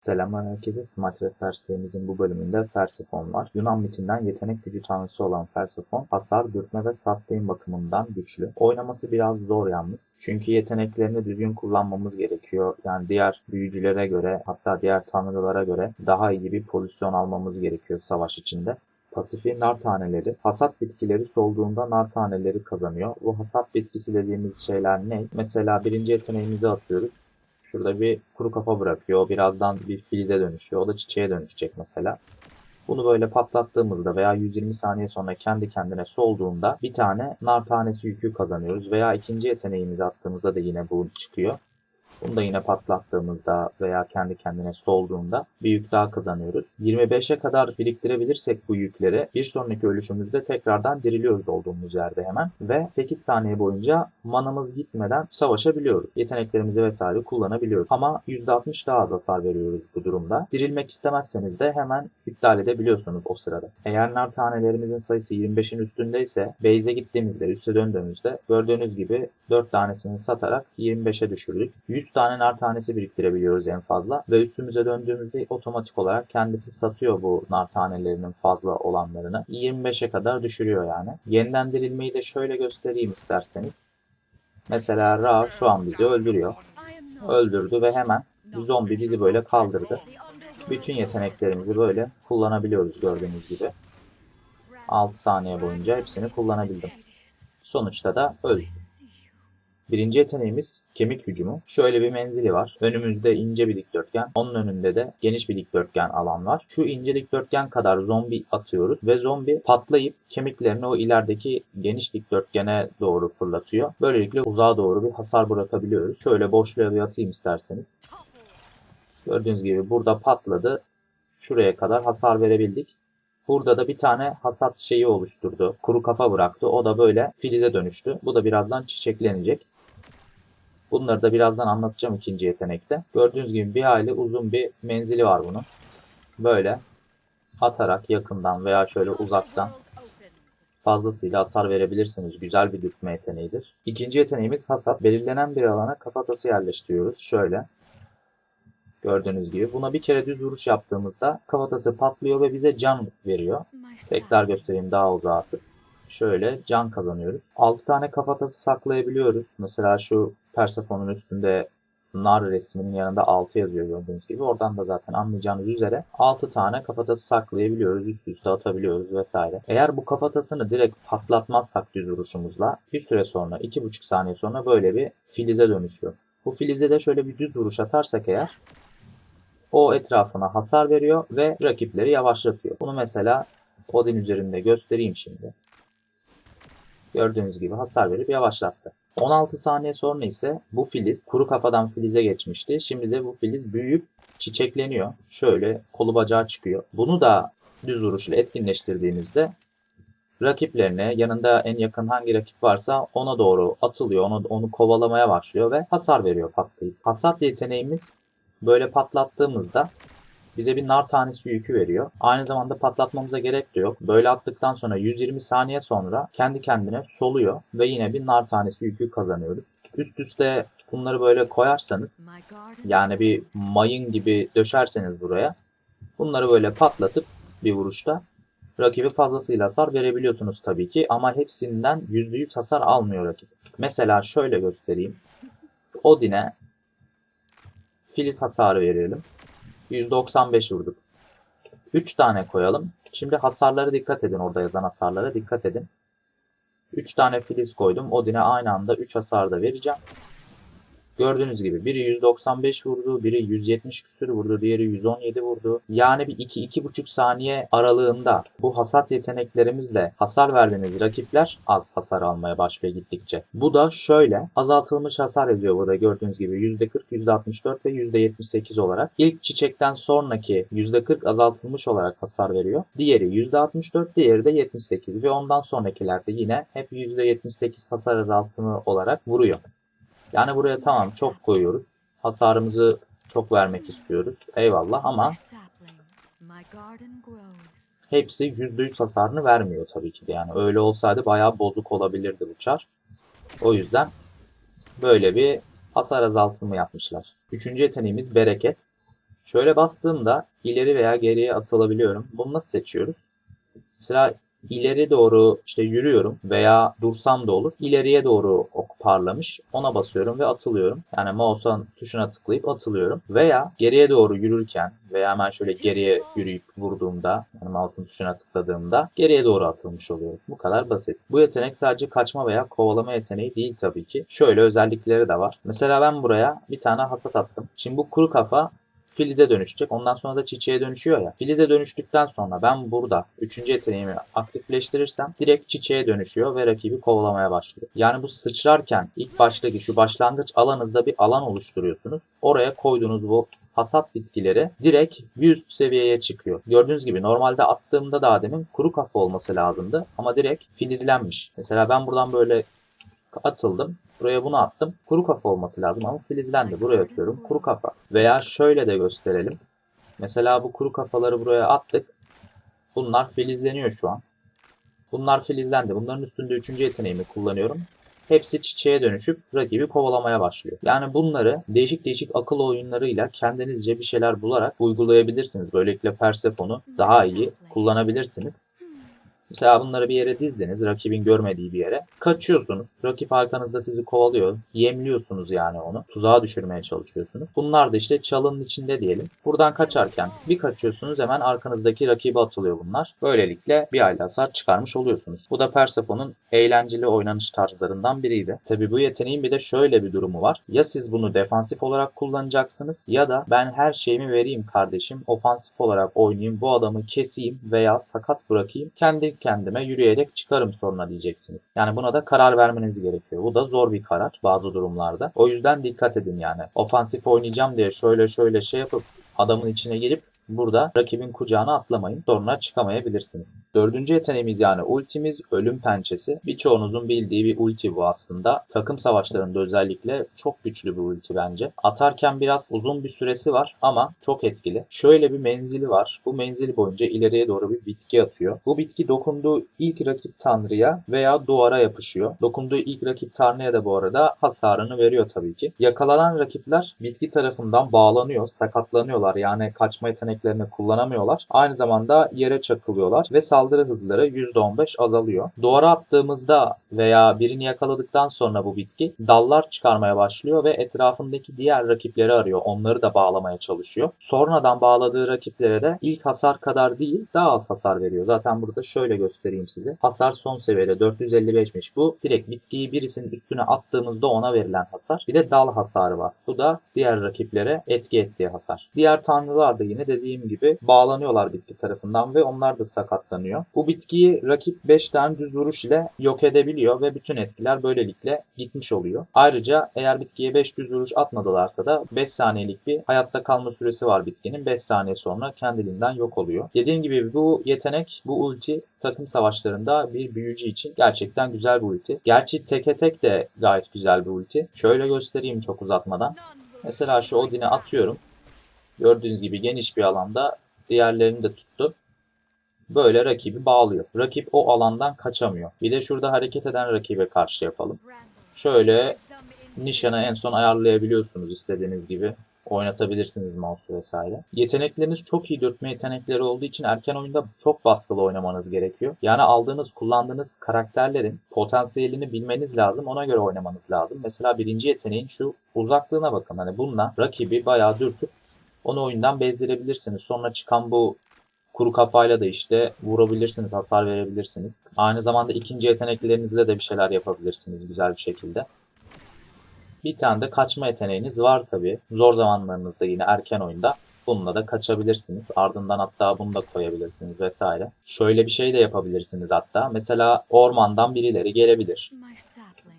Selamlar herkese. Smart Refer serimizin bu bölümünde Persefon var. Yunan mitinden yetenek gücü tanrısı olan Persefon, hasar, dürtme ve sustain bakımından güçlü. Oynaması biraz zor yalnız. Çünkü yeteneklerini düzgün kullanmamız gerekiyor. Yani diğer büyücülere göre, hatta diğer tanrılara göre daha iyi bir pozisyon almamız gerekiyor savaş içinde. Pasifi nar taneleri. Hasat bitkileri solduğunda nar taneleri kazanıyor. Bu hasat bitkisi dediğimiz şeyler ne? Mesela birinci yeteneğimizi atıyoruz. Şurada bir kuru kafa bırakıyor. Birazdan bir filize dönüşüyor. O da çiçeğe dönüşecek mesela. Bunu böyle patlattığımızda veya 120 saniye sonra kendi kendine solduğunda bir tane nar tanesi yükü kazanıyoruz. Veya ikinci yeteneğimizi attığımızda da yine bu çıkıyor. Bunu da yine patlattığımızda veya kendi kendine solduğunda bir yük daha kazanıyoruz. 25'e kadar biriktirebilirsek bu yükleri bir sonraki ölüşümüzde tekrardan diriliyoruz olduğumuz yerde hemen. Ve 8 saniye boyunca manamız gitmeden savaşabiliyoruz. Yeteneklerimizi vesaire kullanabiliyoruz. Ama %60 daha az hasar veriyoruz bu durumda. Dirilmek istemezseniz de hemen iptal edebiliyorsunuz o sırada. Eğer nar tanelerimizin sayısı 25'in üstündeyse base'e gittiğimizde üste döndüğümüzde gördüğünüz gibi 4 tanesini satarak 25'e düşürdük. 100 tane nar tanesi biriktirebiliyoruz en fazla ve üstümüze döndüğümüzde otomatik olarak kendisi satıyor bu nar tanelerinin fazla olanlarını. 25'e kadar düşürüyor yani. Yeniden dirilmeyi de şöyle göstereyim isterseniz. Mesela Ra şu an bizi öldürüyor. Öldürdü ve hemen zombi bizi böyle kaldırdı. Bütün yeteneklerimizi böyle kullanabiliyoruz gördüğünüz gibi. 6 saniye boyunca hepsini kullanabildim. Sonuçta da öldü. Birinci yeteneğimiz kemik hücumu. Şöyle bir menzili var. Önümüzde ince bir dikdörtgen. Onun önünde de geniş bir dikdörtgen alan var. Şu ince dikdörtgen kadar zombi atıyoruz ve zombi patlayıp kemiklerini o ilerideki geniş dikdörtgene doğru fırlatıyor. Böylelikle uzağa doğru bir hasar bırakabiliyoruz. Şöyle boşluğa bir atayım isterseniz. Gördüğünüz gibi burada patladı. Şuraya kadar hasar verebildik. Burada da bir tane hasat şeyi oluşturdu. Kuru kafa bıraktı. O da böyle filize dönüştü. Bu da birazdan çiçeklenecek. Bunları da birazdan anlatacağım ikinci yetenekte. Gördüğünüz gibi bir hayli uzun bir menzili var bunun. Böyle atarak yakından veya şöyle uzaktan fazlasıyla hasar verebilirsiniz. Güzel bir dürtme yeteneğidir. İkinci yeteneğimiz hasat. Belirlenen bir alana kafatası yerleştiriyoruz. Şöyle. Gördüğünüz gibi. Buna bir kere düz vuruş yaptığımızda kafatası patlıyor ve bize can veriyor. Tekrar göstereyim daha uzağa atıp. Şöyle can kazanıyoruz. 6 tane kafatası saklayabiliyoruz. Mesela şu Persefon'un üstünde nar resminin yanında 6 yazıyor gördüğünüz gibi. Oradan da zaten anlayacağınız üzere 6 tane kafatası saklayabiliyoruz. Üst üste atabiliyoruz vesaire. Eğer bu kafatasını direkt patlatmazsak düz vuruşumuzla bir süre sonra 2,5 saniye sonra böyle bir filize dönüşüyor. Bu filize de şöyle bir düz vuruş atarsak eğer o etrafına hasar veriyor ve rakipleri yavaşlatıyor. Bunu mesela Odin üzerinde göstereyim şimdi. Gördüğünüz gibi hasar verip yavaşlattı. 16 saniye sonra ise bu filiz kuru kafadan filize geçmişti. Şimdi de bu filiz büyüyüp çiçekleniyor. Şöyle kolu bacağı çıkıyor. Bunu da düz vuruşla etkinleştirdiğinizde rakiplerine yanında en yakın hangi rakip varsa ona doğru atılıyor. Onu, onu kovalamaya başlıyor ve hasar veriyor patlayıp. Hasat yeteneğimiz böyle patlattığımızda bize bir nar tanesi yükü veriyor. Aynı zamanda patlatmamıza gerek de yok. Böyle attıktan sonra 120 saniye sonra kendi kendine soluyor ve yine bir nar tanesi yükü kazanıyoruz. Üst üste bunları böyle koyarsanız yani bir mayın gibi döşerseniz buraya bunları böyle patlatıp bir vuruşta rakibi fazlasıyla hasar verebiliyorsunuz tabii ki ama hepsinden %100 hasar almıyor rakip. Mesela şöyle göstereyim. Odin'e filiz hasarı verelim. 195 vurduk. 3 tane koyalım. Şimdi hasarlara dikkat edin. Orada yazan hasarlara dikkat edin. 3 tane filiz koydum. Odin'e aynı anda 3 hasar da vereceğim. Gördüğünüz gibi biri 195 vurdu, biri 170 küsür vurdu, diğeri 117 vurdu. Yani bir 2-2,5 saniye aralığında bu hasat yeteneklerimizle hasar verdiğiniz rakipler az hasar almaya başlıyor gittikçe. Bu da şöyle azaltılmış hasar yazıyor burada gördüğünüz gibi %40, %64 ve %78 olarak. İlk çiçekten sonraki %40 azaltılmış olarak hasar veriyor. Diğeri %64, diğeri de 78 ve ondan sonrakilerde yine hep %78 hasar azaltımı olarak vuruyor. Yani buraya tamam çok koyuyoruz. Hasarımızı çok vermek istiyoruz. Eyvallah ama hepsi %100 hasarını vermiyor tabii ki de. Yani öyle olsaydı bayağı bozuk olabilirdi bu çar. O yüzden böyle bir hasar azaltımı yapmışlar. Üçüncü yeteneğimiz bereket. Şöyle bastığımda ileri veya geriye atılabiliyorum. Bunu nasıl seçiyoruz? Mesela ileri doğru işte yürüyorum veya dursam da olur. İleriye doğru parlamış. Ona basıyorum ve atılıyorum. Yani mouse'un tuşuna tıklayıp atılıyorum. Veya geriye doğru yürürken veya hemen şöyle geriye yürüyüp vurduğumda yani mouse'un tuşuna tıkladığımda geriye doğru atılmış oluyor. Bu kadar basit. Bu yetenek sadece kaçma veya kovalama yeteneği değil tabii ki. Şöyle özellikleri de var. Mesela ben buraya bir tane hasat attım. Şimdi bu kuru kafa filize dönüşecek. Ondan sonra da çiçeğe dönüşüyor ya. Filize dönüştükten sonra ben burada üçüncü yeteneğimi aktifleştirirsem direkt çiçeğe dönüşüyor ve rakibi kovalamaya başlıyor. Yani bu sıçrarken ilk baştaki şu başlangıç alanınızda bir alan oluşturuyorsunuz. Oraya koyduğunuz bu hasat bitkileri direkt bir üst seviyeye çıkıyor. Gördüğünüz gibi normalde attığımda daha demin kuru kafa olması lazımdı ama direkt filizlenmiş. Mesela ben buradan böyle atıldım. Buraya bunu attım. Kuru kafa olması lazım ama filizlendi. Buraya atıyorum. Kuru kafa. Veya şöyle de gösterelim. Mesela bu kuru kafaları buraya attık. Bunlar filizleniyor şu an. Bunlar filizlendi. Bunların üstünde üçüncü yeteneğimi kullanıyorum. Hepsi çiçeğe dönüşüp rakibi kovalamaya başlıyor. Yani bunları değişik değişik akıl oyunlarıyla kendinizce bir şeyler bularak uygulayabilirsiniz. Böylelikle Persephone'u daha iyi kullanabilirsiniz. Mesela bunları bir yere dizdiniz, rakibin görmediği bir yere. Kaçıyorsunuz, rakip arkanızda sizi kovalıyor. Yemliyorsunuz yani onu. Tuzağa düşürmeye çalışıyorsunuz. Bunlar da işte çalının içinde diyelim. Buradan kaçarken bir kaçıyorsunuz hemen arkanızdaki rakibe atılıyor bunlar. Böylelikle bir aile hasar çıkarmış oluyorsunuz. Bu da Persephone'un eğlenceli oynanış tarzlarından biriydi. Tabi bu yeteneğin bir de şöyle bir durumu var. Ya siz bunu defansif olarak kullanacaksınız ya da ben her şeyimi vereyim kardeşim. Ofansif olarak oynayayım, bu adamı keseyim veya sakat bırakayım. Kendi kendime yürüyerek çıkarım sonra diyeceksiniz. Yani buna da karar vermeniz gerekiyor. Bu da zor bir karar bazı durumlarda. O yüzden dikkat edin yani. Ofansif oynayacağım diye şöyle şöyle şey yapıp adamın içine girip Burada rakibin kucağına atlamayın. Sonra çıkamayabilirsiniz. Dördüncü yeteneğimiz yani ultimiz ölüm pençesi. Birçoğunuzun bildiği bir ulti bu aslında. Takım savaşlarında özellikle çok güçlü bir ulti bence. Atarken biraz uzun bir süresi var ama çok etkili. Şöyle bir menzili var. Bu menzil boyunca ileriye doğru bir bitki atıyor. Bu bitki dokunduğu ilk rakip tanrıya veya duvara yapışıyor. Dokunduğu ilk rakip tanrıya da bu arada hasarını veriyor tabii ki. Yakalanan rakipler bitki tarafından bağlanıyor, sakatlanıyorlar. Yani kaçma yetenek yeteneklerini kullanamıyorlar. Aynı zamanda yere çakılıyorlar ve saldırı hızları %15 azalıyor. Duvara attığımızda veya birini yakaladıktan sonra bu bitki dallar çıkarmaya başlıyor ve etrafındaki diğer rakipleri arıyor. Onları da bağlamaya çalışıyor. Sonradan bağladığı rakiplere de ilk hasar kadar değil daha az hasar veriyor. Zaten burada şöyle göstereyim size. Hasar son seviyede 455'miş. Bu direkt bitkiyi birisinin üstüne attığımızda ona verilen hasar. Bir de dal hasarı var. Bu da diğer rakiplere etki ettiği hasar. Diğer tanrılar da yine dediğim gibi bağlanıyorlar bitki tarafından ve onlar da sakatlanıyor. Bu bitkiyi rakip 5 tane düz vuruş ile yok edebiliyor ve bütün etkiler böylelikle gitmiş oluyor. Ayrıca eğer bitkiye 5 düz vuruş atmadılarsa da 5 saniyelik bir hayatta kalma süresi var bitkinin. 5 saniye sonra kendiliğinden yok oluyor. Dediğim gibi bu yetenek, bu ulti takım savaşlarında bir büyücü için gerçekten güzel bir ulti. Gerçi teke tek de gayet güzel bir ulti. Şöyle göstereyim çok uzatmadan. Mesela şu Odin'i atıyorum. Gördüğünüz gibi geniş bir alanda diğerlerini de tuttu. Böyle rakibi bağlıyor. Rakip o alandan kaçamıyor. Bir de şurada hareket eden rakibe karşı yapalım. Şöyle nişanı en son ayarlayabiliyorsunuz istediğiniz gibi. Oynatabilirsiniz mouse vesaire. Yetenekleriniz çok iyi dürtme yetenekleri olduğu için erken oyunda çok baskılı oynamanız gerekiyor. Yani aldığınız, kullandığınız karakterlerin potansiyelini bilmeniz lazım. Ona göre oynamanız lazım. Mesela birinci yeteneğin şu uzaklığına bakın. Hani bununla rakibi bayağı dürtüp onu oyundan bezdirebilirsiniz. Sonra çıkan bu kuru kafayla da işte vurabilirsiniz, hasar verebilirsiniz. Aynı zamanda ikinci yeteneklerinizle de bir şeyler yapabilirsiniz güzel bir şekilde. Bir tane de kaçma yeteneğiniz var tabi. Zor zamanlarınızda yine erken oyunda bununla da kaçabilirsiniz. Ardından hatta bunu da koyabilirsiniz vesaire. Şöyle bir şey de yapabilirsiniz hatta. Mesela ormandan birileri gelebilir.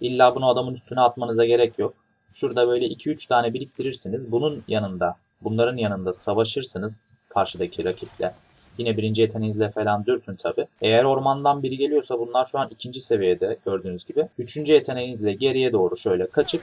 İlla bunu adamın üstüne atmanıza gerek yok. Şurada böyle 2-3 tane biriktirirsiniz. Bunun yanında Bunların yanında savaşırsınız karşıdaki rakiple. Yine birinci yeteneğinizle falan dürtün tabi. Eğer ormandan biri geliyorsa bunlar şu an ikinci seviyede gördüğünüz gibi. Üçüncü yeteneğinizle geriye doğru şöyle kaçıp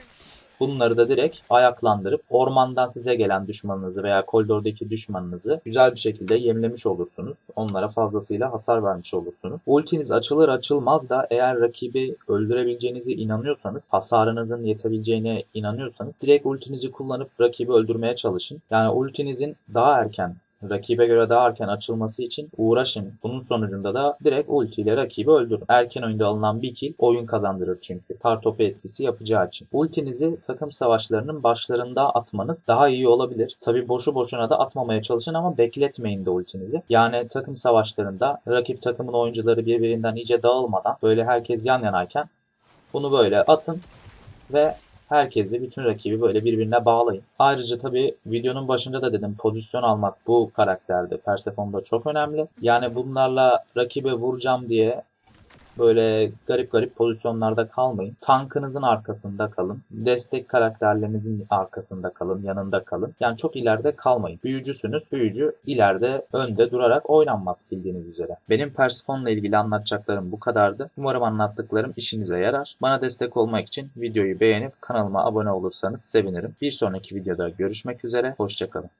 Bunları da direkt ayaklandırıp ormandan size gelen düşmanınızı veya koridordaki düşmanınızı güzel bir şekilde yemlemiş olursunuz. Onlara fazlasıyla hasar vermiş olursunuz. Ultiniz açılır açılmaz da eğer rakibi öldürebileceğinize inanıyorsanız, hasarınızın yetebileceğine inanıyorsanız direkt ultinizi kullanıp rakibi öldürmeye çalışın. Yani ultinizin daha erken rakibe göre daha erken açılması için uğraşın. Bunun sonucunda da direkt ulti ile rakibi öldürün. Erken oyunda alınan bir kill oyun kazandırır çünkü. Kartopu etkisi yapacağı için. Ultinizi takım savaşlarının başlarında atmanız daha iyi olabilir. Tabi boşu boşuna da atmamaya çalışın ama bekletmeyin de ultinizi. Yani takım savaşlarında rakip takımın oyuncuları birbirinden iyice dağılmadan böyle herkes yan yanayken bunu böyle atın ve herkesi, bütün rakibi böyle birbirine bağlayın. Ayrıca tabii videonun başında da dedim pozisyon almak bu karakterde Persephone'da çok önemli. Yani bunlarla rakibe vuracağım diye böyle garip garip pozisyonlarda kalmayın. Tankınızın arkasında kalın. Destek karakterlerinizin arkasında kalın, yanında kalın. Yani çok ileride kalmayın. Büyücüsünüz. Büyücü ileride önde durarak oynanmaz bildiğiniz üzere. Benim Persephone'la ilgili anlatacaklarım bu kadardı. Umarım anlattıklarım işinize yarar. Bana destek olmak için videoyu beğenip kanalıma abone olursanız sevinirim. Bir sonraki videoda görüşmek üzere. Hoşçakalın.